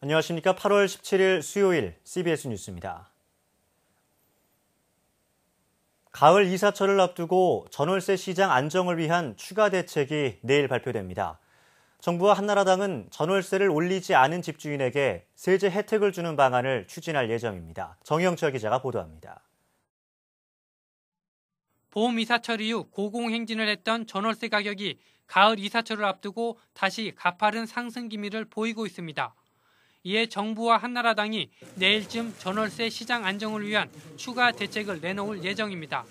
안녕하십니까. 8월 17일 수요일 CBS 뉴스입니다. 가을 이사철을 앞두고 전월세 시장 안정을 위한 추가 대책이 내일 발표됩니다. 정부와 한나라당은 전월세를 올리지 않은 집주인에게 세제 혜택을 주는 방안을 추진할 예정입니다. 정영철 기자가 보도합니다. 봄 이사철 이후 고공행진을 했던 전월세 가격이 가을 이사철을 앞두고 다시 가파른 상승 기미를 보이고 있습니다. 이에 정부와 한나라당이 내일쯤 전월세 시장 안정을 위한 추가 대책을 내놓을 예정입니다.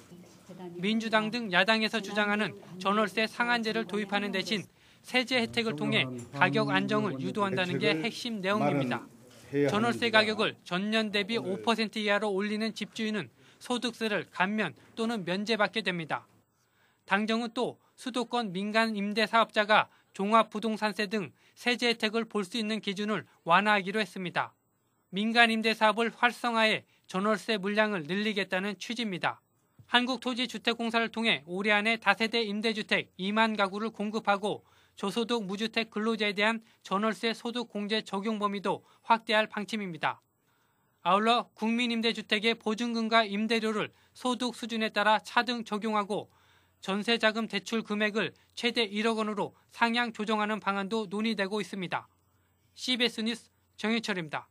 민주당 등 야당에서 주장하는 전월세 상한제를 도입하는 대신 세제 혜택을 통해 가격 안정을 유도한다는 게 핵심 내용입니다. 전월세 가격을 전년 대비 5% 이하로 올리는 집주인은 소득세를 감면 또는 면제받게 됩니다. 당정은 또 수도권 민간 임대 사업자가 종합부동산세 등 세제 혜택을 볼 수 있는 기준을 완화하기로 했습니다. 민간 임대 사업을 활성화해 전월세 물량을 늘리겠다는 취지입니다. 한국토지주택공사를 통해 올해 안에 다세대 임대주택 2만 가구를 공급하고 저소득 무주택 근로자에 대한 전월세 소득 공제 적용 범위도 확대할 방침입니다. 아울러 국민임대주택의 보증금과 임대료를 소득 수준에 따라 차등 적용하고 전세자금 대출 금액을 최대 1억 원으로 상향 조정하는 방안도 논의되고 있습니다. CBS 뉴스 정혜철입니다.